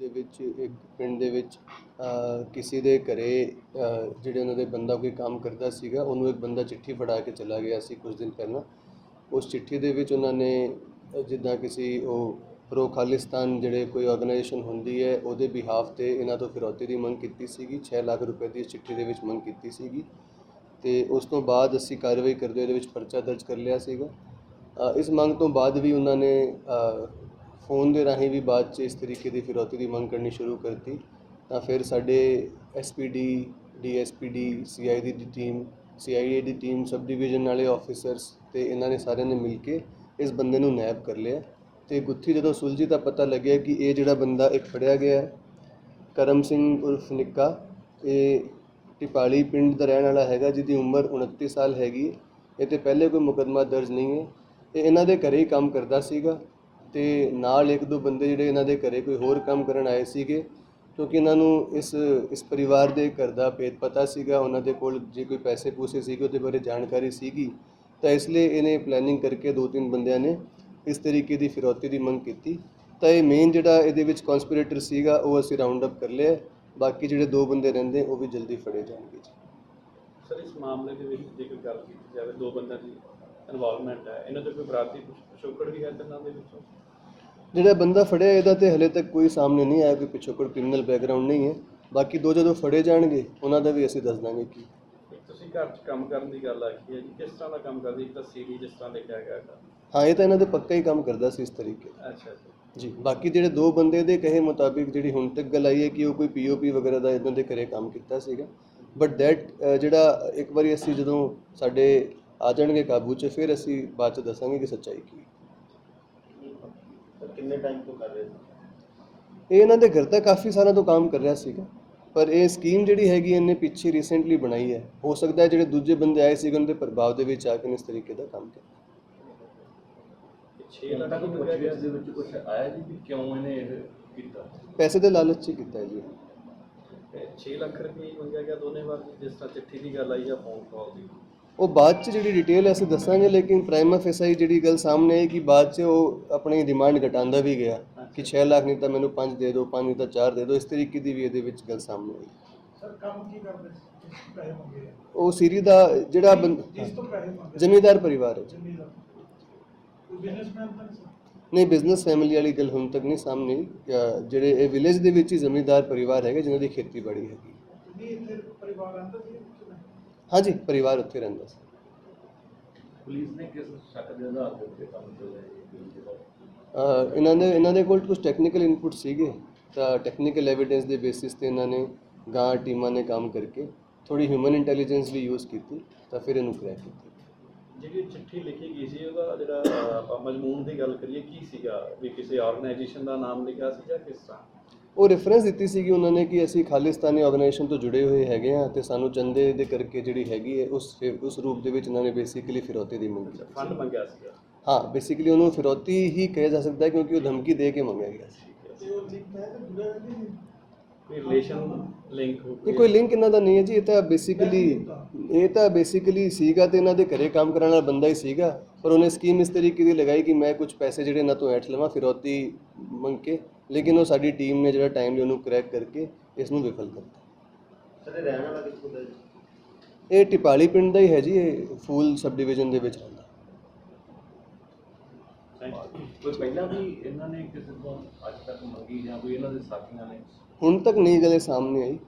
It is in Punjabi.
ਦੇ ਵਿੱਚ ਇੱਕ ਪਿੰਡ ਦੇ ਵਿੱਚ ਕਿਸੇ ਦੇ ਘਰੇ ਜਿਹੜੇ ਉਹਨਾਂ ਦੇ ਬੰਦਾ ਕੋਈ ਕੰਮ ਕਰਦਾ ਸੀਗਾ, ਉਹਨੂੰ ਇੱਕ ਬੰਦਾ ਚਿੱਠੀ ਫੜਾ ਕੇ ਚਲਾ ਗਿਆ ਸੀ ਕੁਝ ਦਿਨ ਪਹਿਲਾਂ। ਉਸ ਚਿੱਠੀ ਦੇ ਵਿੱਚ ਉਹਨਾਂ ਨੇ ਜਿੱਦਾਂ ਕਿਸੇ ਉਹ ਪ੍ਰੋ ਖਾਲਿਸਤਾਨ ਜਿਹੜੇ ਕੋਈ ਆਰਗੇਨਾਈਜੇਸ਼ਨ ਹੁੰਦੀ ਹੈ, ਉਹਦੇ ਬਿਹਾਫ ਤੇ ਇਹਨਾਂ ਤੋਂ ਫਿਰੌਤੀ ਦੀ ਮੰਗ ਕੀਤੀ ਸੀਗੀ 6 ਲੱਖ ਰੁਪਏ ਦੀ ਇਸ ਚਿੱਠੀ ਦੇ ਵਿੱਚ ਮੰਗ ਕੀਤੀ ਸੀਗੀ। ਤੇ ਉਸ ਤੋਂ ਬਾਅਦ ਅਸੀਂ ਕਾਰਵਾਈ ਕਰਦੇ ਉਹਦੇ ਵਿੱਚ ਪਰਚਾ ਦਰਜ ਕਰ ਲਿਆ ਸੀਗਾ। ਇਸ ਮੰਗ ਤੋਂ ਬਾਅਦ ਵੀ ਉਹਨਾਂ ਨੇ ਫੋਨ ਦੇ ਰਾਹੀਂ ਵੀ ਬਾਅਦ 'ਚ ਇਸ ਤਰੀਕੇ ਦੀ ਫਿਰੌਤੀ ਦੀ ਮੰਗ ਕਰਨੀ ਸ਼ੁਰੂ ਕਰਤੀ। ਤਾਂ ਫਿਰ ਸਾਡੇ ਐਸਪੀਡੀ ਡੀਐਸਪੀਡੀ ਸੀਆਈਡੀ ਦੀ ਟੀਮ ਸੀਆਈਏ ਦੀ ਟੀਮ ਸਬ ਡਿਵੀਜ਼ਨ ਵਾਲੇ ਆਫੀਸਰਸ ਤੇ ਇਹਨਾਂ ਨੇ ਸਾਰਿਆਂ ਨੇ ਮਿਲ ਕੇ ਇਸ ਬੰਦੇ ਨੂੰ ਨੈਬ ਕਰ ਲਿਆ। ਤੇ ਗੁੱਥੀ ਜਦੋਂ ਸੁਲਝੀ ਤਾਂ ਪਤਾ ਲੱਗਿਆ ਕਿ ਇਹ ਜਿਹੜਾ ਬੰਦਾ ਇੱਕ ਫੜਿਆ ਗਿਆ ਕਰਮ ਸਿੰਘ ਉਰਫ ਨਿੱਕਾ, ਇਹ ਟਿਪਾਲੀ ਪਿੰਡ ਦਾ ਰਹਿਣ ਵਾਲਾ ਹੈਗਾ ਜਿਹਦੀ ਉਮਰ 29 ਸਾਲ ਹੈਗੀ ਇਹ ਤੇ ਪਹਿਲੇ ਕੋਈ ਮੁਕੱਦਮਾ ਦਰਜ ਨਹੀਂ ਹੈ। ਇਹ ਇਹਨਾਂ ਦੇ ਘਰੇ ਹੀ ਕੰਮ ਕਰਦਾ ਸੀਗਾ। ਤੇ ਨਾਲ ਇੱਕ ਦੋ ਬੰਦੇ ਜਿਹੜੇ ਇਹਨਾਂ ਦੇ ਘਰੇ ਕੋਈ ਹੋਰ ਕੰਮ ਕਰਨ ਆਏ ਸੀਗੇ, ਕਿਉਂਕਿ ਇਹਨਾਂ ਨੂੰ ਇਸ ਇਸ ਪਰਿਵਾਰ ਦੇ ਘਰ ਦਾ ਭੇਦ ਪਤਾ ਸੀਗਾ, ਉਹਨਾਂ ਦੇ ਕੋਲ ਜੇ ਕੋਈ ਪੈਸੇ ਪੂਸੇ ਸੀਗੇ, ਉਹਦੇ ਬਾਰੇ ਜਾਣਕਾਰੀ ਸੀਗੀ। ਤਾਂ ਇਸ ਲਈ ਇਹਨੇ ਪਲੈਨਿੰਗ ਕਰਕੇ ਦੋ ਤਿੰਨ ਬੰਦਿਆਂ ਨੇ ਇਸ ਤਰੀਕੇ ਦੀ ਫਿਰੌਤੀ ਦੀ ਮੰਗ ਕੀਤੀ। ਤਾਂ ਇਹ ਮੇਨ ਜਿਹੜਾ ਇਹਦੇ ਵਿੱਚ ਕਨਸਪੀਰੇਟਰ ਸੀਗਾ, ਉਹ ਅਸੀਂ ਰਾਉਂਡ ਅਪ ਕਰ ਲਿਆ। ਬਾਕੀ ਜਿਹੜੇ ਦੋ ਬੰਦੇ ਰਹਿੰਦੇ, ਉਹ ਵੀ ਜਲਦੀ ਫੜੇ ਜਾਣਗੇ ਜੀ। ਸਰ, ਇਸ ਮਾਮਲੇ ਦੇ ਵਿੱਚ ਜੇਕਰ ਗੱਲ ਕੀਤੀ ਜਾਵੇ, ਦੋ ਬੰਦਿਆਂ ਦੀ ਇਨਵੋਲਵਮੈਂਟ ਹੈ? ਇਹਨਾਂ ਦੇ ਕੋਈ ਬਰਾਬਰੀ ਪਿਛੋਕੜ ਵੀ ਹੈ ਤਿੰਨਾਂ ਦੇ ਵਿੱਚੋਂ? ਜਿਹੜਾ ਬੰਦਾ ਫੜਿਆ ਇਹਦਾ ਤੇ ਹਲੇ ਤੱਕ ਕੋਈ ਸਾਹਮਣੇ ਨਹੀਂ ਆਇਆ ਕੋਈ ਪਿਛੋਕੜ ਕ੍ਰਿਮੀਨਲ ਬੈਕਗ੍ਰਾਉਂਡ ਨਹੀਂ ਹੈ। ਬਾਕੀ ਦੋ ਜਦੋਂ ਫੜੇ ਜਾਣਗੇ ਉਹਨਾਂ ਦਾ ਵੀ ਅਸੀਂ ਦੱਸ ਦਾਂਗੇ ਕਿ। ਤੁਸੀਂ ਘਰ 'ਚ ਕੰਮ ਕਰਨ ਦੀ ਗੱਲ ਆਖੀ ਹੈ ਜੀ ਕਿਸ ਤਰ੍ਹਾਂ ਦਾ ਕੰਮ ਕਰਦੀ? ਇੱਕ ਤਾਂ ਸੀਡੀ ਜਿਸ ਤਰ੍ਹਾਂ ਲਿਖਿਆ ਗਿਆ ਹੈਗਾ। ਹਾਂ ਇਹ ਤਾਂ ਇਹਨਾਂ ਦੇ ਪੱਕਾ ਹੀ ਕੰਮ ਕਰਦਾ ਸੀ ਇਸ ਤਰੀਕੇ ਅੱਛਾ ਜੀ। ਜੀ ਬਾਕੀ ਜਿਹੜੇ ਦੋ ਬੰਦੇ ਦੇ ਕਹੇ ਮੁਤਾਬਿਕ ਜਿਹੜੀ ਹੁਣ ਤੱਕ ਗੱਲ ਆਈ ਹੈ ਕਿ ਉਹ ਕੋਈ ਪੀਓਪੀ ਵਗੈਰਾ ਦਾ ਇਹਨਾਂ ਦੇ ਘਰੇ ਕੰਮ ਕੀਤਾ ਸੀਗਾ। ਬਟ ਦੈਟ ਜਿਹੜਾ ਇੱਕ ਵਾਰੀ ਅਸੀਂ ਜਦੋਂ ਸਾਡੇ ਆ ਜਾਣਗੇ ਕਾਬੂ 'ਚ ਫਿਰ ਅਸੀਂ ਬਾਅਦ 'ਚ ਦੱਸਾਂਗੇ ਕਿ ਸੱਚਾਈ ਕੀ ਹੈ। ਕਿੰਨੇ ਟਾਈਮ ਤੋਂ ਕਰ ਰਹੇ ਸੀ? ਇਹ ਇਹਨਾਂ ਦੇ ਘਰ ਤਾਂ ਕਾਫੀ ਸਾਲਾਂ ਤੋਂ ਕੰਮ ਕਰ ਰਿਹਾ ਸੀਗਾ ਪਰ ਇਹ ਸਕੀਮ ਜਿਹੜੀ ਹੈਗੀ ਇਹਨੇ ਪਿੱਛੇ ਰੀਸੈਂਟਲੀ ਬਣਾਈ ਹੈ। ਹੋ ਸਕਦਾ ਹੈ ਜਿਹੜੇ ਦੂਜੇ ਬੰਦੇ ਆਏ ਸੀਗੇ ਉਹਨਾਂ ਦੇ ਪ੍ਰਭਾਵ ਦੇ ਵਿੱਚ ਆ ਕੇ ਇਸ ਤਰੀਕੇ ਦਾ ਕੰਮ ਕੀਤਾ। 6 ਲੱਖ ਤੱਕ ਦੀ ਮੰਗਿਆ ਗਿਆ ਪੁੱਛਗਿੱਛ ਦੇ ਵਿੱਚ ਕੁਝ ਆਇਆ ਜੀ ਕਿ ਕਿਉਂ ਇਹਨੇ ਇਹ ਕੀਤਾ? ਪੈਸੇ ਦੇ ਲਾਲਚ 'ਚ ਕੀਤਾ ਜੀ। ਤੇ 6 ਲੱਖ ਰੁਪਏ ਮੰਗਿਆ ਗਿਆ ਦੋਨੇ ਵਾਰ ਜਿਸ ਤਰ੍ਹਾਂ ਚਿੱਠੀ ਦੀ ਗੱਲ ਆਈ ਜਾਂ ਫੋਨ ਕਾਲ ਦੀ। ਉਹ ਬਾਅਦ ਚ ਜਿਹੜੀ ਡਿਟੇਲ ਅਸੀਂ ਦੱਸਾਂਗੇ ਲੇਕਿਨ ਪ੍ਰਾਈਮਾ ਫੇਸਾਈ ਜਿਹੜੀ ਗੱਲ ਸਾਹਮਣੇ ਆਈ ਕਿ ਬਾਅਦ ਚ ਉਹ ਆਪਣੀ ਡਿਮਾਂਡ ਘਟਾਉਂਦਾ ਵੀ ਗਿਆ ਕਿ 6 ਲੱਖ ਨਹੀਂ ਤਾਂ ਮੈਨੂੰ 5 ਦੇ ਦਿਓ 5 ਨਹੀਂ ਤਾਂ 4 ਦੇ ਦਿਓ ਇਸ ਤਰੀਕੇ ਦੀ ਵੀ ਇਹਦੇ ਵਿੱਚ ਗੱਲ ਸਾਹਮਣੇ ਆਈ। ਸਰ ਕੰਮ ਕੀ ਕਰਦੇ ਸੀ? ਜਿਸ ਤੋਂ ਪੈਸੇ ਮੰਗੇ ਆ? ਉਹ ਸੀਰੀ ਦਾ ਜਿਹੜਾ ਬੰ- ਜਿਸ ਤੋਂ ਪੈਸੇ ਮੰਗੇ ਜ਼ਮੀਂਦਾਰ ਪਰਿਵਾਰ ਹੈ। ਜੀ। ਜ਼ਮੀਨ ਦਾ ਕੋਈ ਬਿਜ਼ਨਸਮੈਨ ਤਾਂ ਨਹੀਂ ਸਰ ਨਹੀਂ ਬਿਜ਼ਨਸ ਫੈਮਿਲੀ ਵਾਲੀ ਗੱਲ ਹੁਣ ਤੱਕ ਨਹੀਂ ਸਾਹਮਣੇ ਜਿਹੜੇ ਇਹ ਵਿਲੇਜ ਦੇ ਵਿੱਚ ਹੀ ਜ਼ਮੀਂਦਾਰ ਪਰਿਵਾਰ ਹੈਗੇ ਜਿਨ੍ਹਾਂ ਦੀ ਖੇਤੀਬਾੜੀ ਹੈਗੀ। ਨਹੀਂ ਇੱਥੇ ਪਰਿਵਾਰ ਆਂਦਾ ਸੀ? ਹਾਂਜੀ ਪਰਿਵਾਰ ਉੱਥੇ ਰਹਿੰਦਾ ਸੀ। ਪੁਲਿਸ ਨੇ ਕਿਸ ਸ਼ੱਕ ਦੇ ਆਧਾਰ ਦੇ ਉੱਤੇ ਕੰਮ ਚੱਲ ਰਿਹਾ ਹੈ ਬਿੱਲ ਦੇ ਬਾਰੇ ਅ, ਇਹਨਾਂ ਦੇ ਇਹਨਾਂ ਦੇ ਕੋਲ ਕੁਝ ਟੈਕਨੀਕਲ ਇਨਪੁਟ ਸੀਗੇ। ਤਾਂ ਟੈਕਨੀਕਲ ਐਵੀਡੈਂਸ ਦੇ ਬੇਸਿਸ ਤੇ ਇਹਨਾਂ ਨੇ ਗਾਂ ਟੀਮਾਂ ਨੇ ਕੰਮ ਕਰਕੇ ਥੋੜੀ ਹਿਊਮਨ ਇੰਟੈਲੀਜੈਂਸ ਵੀ ਯੂਜ਼ ਕੀਤੀ ਤਾਂ ਫਿਰ ਇਹਨੂੰ ਕ੍ਰੈਕ ਕੀਤਾ। ਜਿਹੜੀ ਚਿੱਠੀ ਲਿਖੀ ਗਈ ਸੀ ਉਹਦਾ ਜਿਹੜਾ ਆਪਾਂ ਮਜ਼ਮੂਨ ਦੀ ਗੱਲ ਕਰੀਏ ਕੀ ਸੀਗਾ? ਵੀ ਕਿਸੇ ਆਰਗੇਨਾਈਜੇਸ਼ਨ ਦਾ ਨਾਮ ਲਿਖਿਆ ਸੀ ਜਾਂ ਕਿਸ ਤਰ੍ਹਾਂ? ਉਹ ਰੈਫਰੈਂਸ ਦਿੱਤੀ ਸੀਗੀ ਉਹਨਾਂ ਨੇ ਕਿ ਅਸੀਂ ਖਾਲਿਸਤਾਨੀ ਆਰਗੇਨਾਈਜੇਸ਼ਨ ਤੋਂ ਜੁੜੇ ਹੋਏ ਹੈਗੇ ਆ ਤੇ ਸਾਨੂੰ ਚੰਦੇ ਦੇ ਕਰਕੇ ਜਿਹੜੀ ਹੈਗੀ ਹੈ ਉਸ ਉਸ ਰੂਪ ਦੇ ਵਿੱਚ ਇਹਨਾਂ ਨੇ ਬੇਸਿਕਲੀ ਫਿਰੌਤੀ ਦੀ ਮੰਗ ਕੀਤੀ। ਫੰਡ ਮੰਗਿਆ ਸੀਗਾ। ਹਾਂ ਬੇਸਿਕਲੀ ਉਹਨੂੰ ਫਿਰੌਤੀ ਹੀ ਕਿਹਾ ਜਾ ਸਕਦਾ ਹੈ ਕਿਉਂਕਿ ਉਹ ਧਮਕੀ ਦੇ ਕੇ ਮੰਗਿਆ ਗਿਆ ਸੀ। ਰਿਲੇਸ਼ਨ ਲਿੰਕ ਇਹ ਕੋਈ ਲਿੰਕ ਇਹਨਾਂ ਦਾ ਨਹੀਂ ਹੈ ਜੀ ਇਹ ਤਾਂ ਬੇਸਿਕਲੀ ਇਹ ਤਾਂ ਬੇਸਿਕਲੀ ਸੀਗਾ ਤੇ ਇਹਨਾਂ ਦੇ ਘਰੇ ਕੰਮ ਕਰਨ ਵਾਲਾ ਬੰਦਾ ਹੀ ਸੀਗਾ ਪਰ ਉਹਨੇ ਸਕੀਮ ਇਸ ਤਰੀਕੇ ਦੀ ਲਗਾਈ ਕਿ ਮੈਂ ਕੁਝ ਪੈਸੇ ਜਿਹੜੇ ਇਹਨਾਂ ਤੋਂ ਐਠ ਲਵਾਂ ਫਿਰੌਤੀ ਮੰਗ ਕੇ। ਲੇਕਿਨ ਉਹ ਸਾਡੀ ਟੀਮ ਨੇ ਜਿਹੜਾ ਟਾਈਮਲੀ ਉਹਨੂੰ ਕਰੈਕ ਕਰਕੇ ਇਸ ਨੂੰ ਵਿਫਲ ਕਰਤਾ। ਸਰ ਇਹ ਰਹਿਣ ਵਾਲਾ ਕਿੱਥੋਂ ਦਾ ਜੀ ਇਹ ਟਿਪਾਲੀ ਪਿੰਡ ਦਾ ਹੀ ਹੈ ਜੀ ਇਹ ਫੂਲ ਸਬ ਡਿਵੀਜ਼ਨ ਦੇ ਵਿੱਚ ਯੂ ਕੋਈ ਪਹਿਲਾਂ ਵੀ ਇਹਨਾਂ ਨੇ ਕਿਸੇ ਤੋਂ ਅੱਜ ਤੱਕ ਮੰਗੀ ਜਾਂ ਕੋਈ ਇਹਨਾਂ ਦੇ ਸਾਥੀਆਂ ਨੇ? ਹੁਣ ਤੱਕ ਨਹੀਂ ਗਲੇ ਸਾਹਮਣੇ ਆਈ।